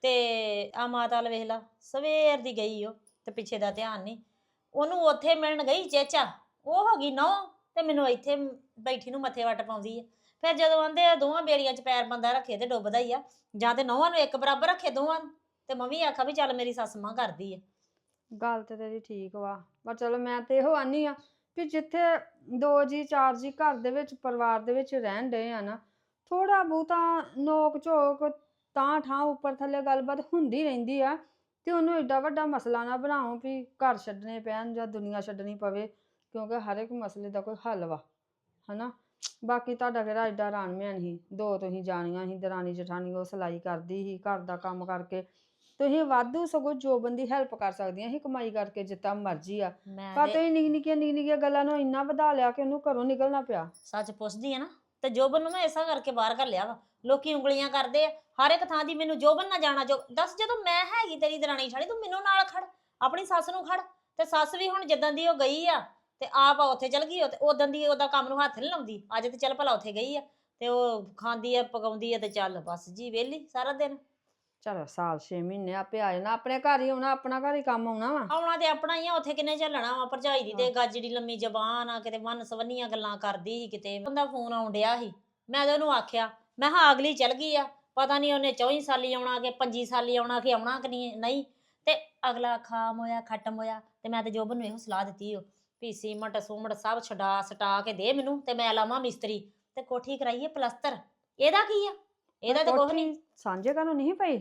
ਤੇ ਆ ਮਾਤਾ ਵੱਲ ਵੇਖ ਲਾ ਸਵੇਰ ਦੀ ਗਈ ਉਹ ਤੇ ਪਿੱਛੇ ਦਾ ਧਿਆਨ ਨਹੀਂ। ਉਹਨੂੰ ਉੱਥੇ ਮਿਲਣ ਗਈ ਚੇਚਾ ਉਹ ਹੋ ਗਈ ਨੌ ਤੇ ਮੈਨੂੰ ਇੱਥੇ ਬੈਠੀ ਨੂੰ ਮੱਥੇ ਵੱਟ ਪਾਉਂਦੀ ਆ। ਫਿਰ ਜਦੋਂ ਆਂਦੇ ਆ ਦੋਵਾਂ ਬੇੜੀਆਂ 'ਚ ਪੈਰ ਬੰਦਾ ਰੱਖੇ ਤੇ ਡੁੱਬਦਾ ਹੀ ਆ ਜਾਂ ਤੇ ਨੌਵਾਂ ਨੂੰ ਇੱਕ ਬਰਾਬਰ ਰੱਖੇ ਦੋਵਾਂ ਨੂੰ ਤੇ ਮੈਂ ਵੀ ਆਖਾ ਵੀ ਚੱਲ ਮੇਰੀ ਸੱਸ ਮਾਂ ਕਰਦੀ ਆ। ਗੱਲ ਤੇ ਤੇਰੀ ਠੀਕ ਵਾ ਪਰ ਚਲੋ ਮੈਂ ਤੇ ਇਹੋ ਆਨੀ ਆ ਵੀ ਜਿੱਥੇ ਦੋ ਜੀ ਚਾਰ ਜੀ ਘਰ ਦੇ ਵਿੱਚ ਪਰਿਵਾਰ ਦੇ ਵਿੱਚ ਰਹਿਣ ਡਏ ਆ ਨਾ ਥੋੜਾ ਬਹੁਤਾ ਨੋਕ ਝੋਕ ਤਾਂ ਠਾਂ ਉੱਪਰ ਥੱਲੇ ਗੱਲਬਾਤ ਹੁੰਦੀ ਰਹਿੰਦੀ ਆ ਤੇ ਉਹਨੂੰ ਏਡਾ ਵੱਡਾ ਮਸਲਾ ਨਾ ਬਣਾਓ ਵੀ ਘਰ ਛੱਡਣੇ ਪੈਣ ਜਾਂ ਦੁਨੀਆ ਛੱਡਣੀ ਪਵੇ ਕਿਉਂਕਿ ਹਰ ਇੱਕ ਮਸਲੇ ਦਾ ਕੋਈ ਹੱਲ ਵਾ ਹਨਾ? ਬਾਕੀ ਤੁਹਾਡਾ ਕਿਹੜਾ ਏਡਾ ਰਾਣਮਿਆ ਨਹੀਂ ਦੋ ਤੁਸੀਂ ਜਾਣੀਆਂ ਸੀ ਦਰਾਣੀ ਜਠਾਣੀ ਉਹ ਸਿਲਾਈ ਕਰਦੀ ਸੀ ਘਰ ਦਾ ਕੰਮ ਕਰਕੇ। ਤੁਸੀਂ ਵਾਧੂ ਸਗੋਂ ਜੋਬਨ ਦੀ ਹੈਲਪ ਕਰ ਸਕਦੀਆਂ ਸੀ ਕਮਾਈ ਕਰਕੇ ਜਿੱਦਾਂ ਮਰਜ਼ੀ ਆ। ਮੈਂ ਪਰ ਤੇ ਤੁਸੀਂ ਨਿੱਕੀ ਨਿੱਕੀਆਂ ਨਿੱਕੀ ਨਿੱਕੀਆਂ ਗੱਲਾਂ ਨੂੰ ਇੰਨਾ ਵਧਾ ਲਿਆ ਕਿ ਉਹਨੂੰ ਘਰੋਂ ਨਿਕਲਣਾ ਪਿਆ। ਸੱਚ ਪੁੱਛਦੀ ਆ ਨਾ ਤੇ ਜੋਬਨ ਨੂੰ ਮੈਂ ਐਸਾ ਕਰਕੇ ਬਾਹਰ ਕਰ ਲਿਆ ਵਾ। ਲੋਕੀ ਉਂਗਲੀਆਂ ਕਰਦੇ ਆ। ਹਰ ਇੱਕ ਥਾਂ ਦੀ ਮੈਨੂੰ ਜੋਬਨ ਨਾ ਜਾਣਾ ਜੋ ਦੱਸ ਜਦੋਂ ਮੈਂ ਹੈਗੀ ਤੇਰੀ ਦਰਾਣੀ ਛਾੜੀ ਤੂੰ ਮੈਨੂੰ ਨਾਲ ਖੜ, ਆਪਣੀ ਸੱਸ ਨੂੰ ਖੜ। ਤੇ ਸੱਸ ਵੀ ਹੁਣ ਜਿੱਦਾਂ ਦੀ ਉਹ ਗਈ ਆ, ਤੇ ਆਪ ਉੱਥੇ ਚਲ ਗਈ ਉਹ ਤੇ ਉਦੋਂ ਦੀ ਉਹਦਾ ਕੰਮ ਨੂੰ ਹੱਥ ਨਹੀਂ ਲਾਉਂਦੀ। ਅੱਜ ਤੇ ਚੱਲ ਭਲਾ ਉੱਥੇ ਗਈ ਆ, ਤੇ ਉਹ ਖਾਂਦੀ ਆ, ਪਕਾਉਂਦੀ ਆ ਤੇ ਚੱਲ ਬਸ ਜੀ ਵਿਹਲੀ ਸਾਰਾ ਦਿਨ। ਚਲੋ ਸਾਲ 6 ਮਹੀਨੇ ਆਪੇ ਆ ਜਾਣਾ ਆਪਣੇ ਘਰ ਹੀ ਆਉਣਾ ਆਪਣਾ ਘਰ ਹੀ ਕੰਮ ਆਉਣਾ ਵਾ। ਆਉਣਾ ਤੇ ਆਪਣਾ ਹੀ ਆ ਉੱਥੇ ਕਿੰਨੇ ਚੱਲਣਾ ਵਾ ਭਰਜਾਈ ਦੀ ਤੇ ਗੱਜੜੀ ਲੰਮੀ ਜ਼ਬਾਨ ਆ ਕਿਤੇ ਮਨ ਸਵੰਨੀਆਂ ਗੱਲਾਂ ਕਰਦੀ ਸੀ ਕਿਤੇ। ਬੰਦਾ ਫੋਨ ਆਉਣ ਡਿਆ ਸੀ ਮੈਂ ਤੇ ਉਹਨੂੰ ਆਖਿਆ ਮੈਂ ਹਾਂ ਅਗਲੀ ਚਲ ਗਈ ਆ ਪਤਾ ਨਹੀਂ ਉਹਨੇ 24 ਸਾਲੀ ਆਉਣਾ ਕਿ 25 ਸਾਲੀ ਆਉਣਾ ਕਿ ਆਉਣਾ ਕਿ ਨਹੀਂ ਨਹੀਂ। ਤੇ ਅਗਲਾ ਖਾਮ ਹੋਇਆ ਖਟਮ ਹੋਇਆ ਤੇ ਮੈਂ ਤੇ ਜੋਬਨ ਨੂੰ ਇਹੋ ਸਲਾਹ ਦਿੱਤੀ ਉਹ ਵੀ ਸੀਮਟ ਸੂਮਟ ਸਭ ਛਡਾ ਸਟਾ ਕੇ ਦੇ ਮੈਨੂੰ ਤੇ ਮੈਂ ਲਾਵਾਂ ਮਿਸਤਰੀ। ਤੇ ਕੋਠੀ ਕਰਾਈਏ ਪਲਸਤਰ ਇਹਦਾ ਕੀ ਆ? ਇਹਦਾ ਤੇ ਕੁਝ ਨਹੀਂ ਸਾਂਝੇ ਘਰੋਂ ਨਹੀਂ ਪਈ?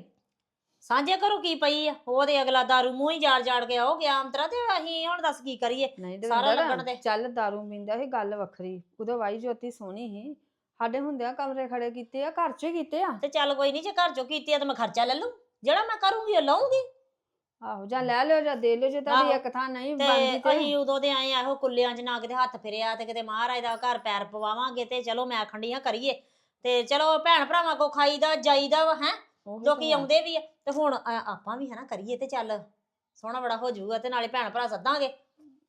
ਸਾਂਝੇ ਘਰੋਂ ਕੀ ਪਈ ਆ? ਉਹਦੇ ਅਗਲਾ ਦਾਰੂ ਮੂੰਹ ਹੀ ਜਾੜ ਜਾੜ ਕੇ ਆਉ ਗਿਆ ਅੰਤਰਾ ਤੇ ਅਸੀਂ ਹੁਣ ਦੱਸ ਕੀ ਕਰੀਏ? ਨਹੀਂ ਸਾਰਾ ਲੱਗਣ ਦੇ। ਚੱਲ ਦਾਰੂ ਪੀਂਦਾ ਸੀ ਗੱਲ ਵੱਖਰੀ। ਉਦੋਂ ਵਾਈ ਜੋਤੀ ਸੋਹਣੀ ਸੀ। ਸਾਡੇ ਹੁੰਦਿਆਂ ਕਮਰੇ ਖੜੇ ਕੀਤੇ ਆ ਘਰ 'ਚ ਹੀ ਕੀਤੇ ਆ। ਤੇ ਚੱਲ ਕੋਈ ਨਹੀਂ ਜੇ ਘਰ ਚੋਂ ਕੀਤੀ ਆ ਤਾਂ ਮੈਂ ਖਰਚਾ ਲੈ ਲੂੰ ਜਿਹੜਾ ਮੈਂ ਕਰੂੰਗੀ ਉਹ ਲਊਂਗੀ। ਆਹੋ ਜਾਂ ਲੈ ਲਿਓ ਜਾਂ ਦੇ ਲਿਓ ਜੇ ਤੁਹਾਡੀ ਆਹੋ। ਇੱਕ ਥਾਂ ਨਹੀਂ ਤੇ ਬਣਦੀ ਤੇ। ਅਸੀਂ ਉਦੋਂ ਦੇ ਆਏ ਆ ਇਹੋ ਕੁੱਲਿਆਂ 'ਚ ਨਾ ਕਿਤੇ ਹੱਥ ਫਿਰਿਆ ਤੇ ਕਿਤੇ ਮਹਾਰਾਜ ਦਾ ਘਰ ਪੈਰ ਪਵਾਵਾਂਗੇ ਤੇ ਚਲੋ ਮੈਂ ਖੰਡੀਆਂ ਕਰੀਏ। ਤੇ ਚਲੋ ਭੈਣ ਭਰਾਵਾਂ ਕੋ ਖਾਈਦਾ ਜਾਈਦਾ ਹੈ? ਉਹੀ ਲੋਕੀ ਹੈ। ਆਉਂਦੇ ਵੀ ਆ। ਤੇ ਹੁਣ ਆ- ਆਪਾਂ ਵੀ ਹਨਾ ਕਰੀਏ ਤੇ ਚੱਲ ਸੋਹਣਾ ਬੜਾ ਹੋ ਜਾਊਗਾ ਤੇ ਨਾਲੇ ਭੈਣ ਭਰਾ ਸੱਦਾਂਗੇ।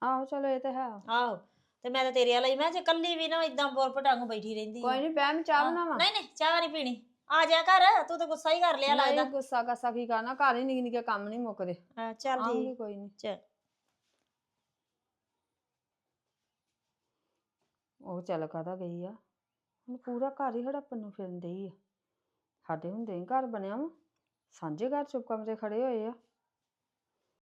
ਆਹੋ ਚਲੋ ਇਹ ਤਾਂ ਹੈ। ਆਹੋ ਤੇ ਮੈਂ ਤਾਂ ਤੇਰੇ ਵਾਲਾ ਹੀ ਮੈਂ ਜੇ ਕੱਲੀ ਵੀ ਨਾ ਇਦਾਂ ਬੋਰ ਪਟਾਂਗੂ ਬੈਠੀ ਰਹਿੰਦੀ। ਕੋਈ ਨਹੀਂ ਮੈਂ ਚਾਹ ਹਾਂ, ਬਣਾਵਾਂ। ਨਹੀਂ ਨਹੀਂ ਚਾਹ ਨਹੀਂ ਪੀਣੀ। ਆ ਜਾ ਘਰ ਤੂੰ ਤਾਂ ਗੁੱਸਾ ਹੀ ਕਰ ਲਿਆ ਨਹੀਂ ਲੱਗਦਾ। ਗੁੱਸਾ ਗੱਸਾ ਕੀ ਕਰਨਾ ਘਰ ਹੀ ਨਿੱਕੇ ਨਿੱਕੇ ਕੰਮ ਨਹੀਂ ਮੁੱਕਦੇ। ਹਾਂ, ਚੱਲ ਆਉਂਗੀ ਠੀਕ। ਕੋਈ ਨਹੀਂ ਚੱਲ। ਉਹ ਚੱਲ ਕਾਹਦਾ ਗਈ ਆ? ਹੁਣ ਪੂਰਾ ਘਰ ਹੀ ਹੜੱਪਣ ਨੂੰ ਫਿਰਨ ਡਈ ਆ। ਸਾਡੇ ਹੁੰਦੇ ਹੀ ਘਰ ਬਣਿਆ ਵਾ। ਸਾਂਝੇ ਘਰ ਚੁੱਪ ਕਮਰੇ ਖੜੇ ਹੋਏ ਆ।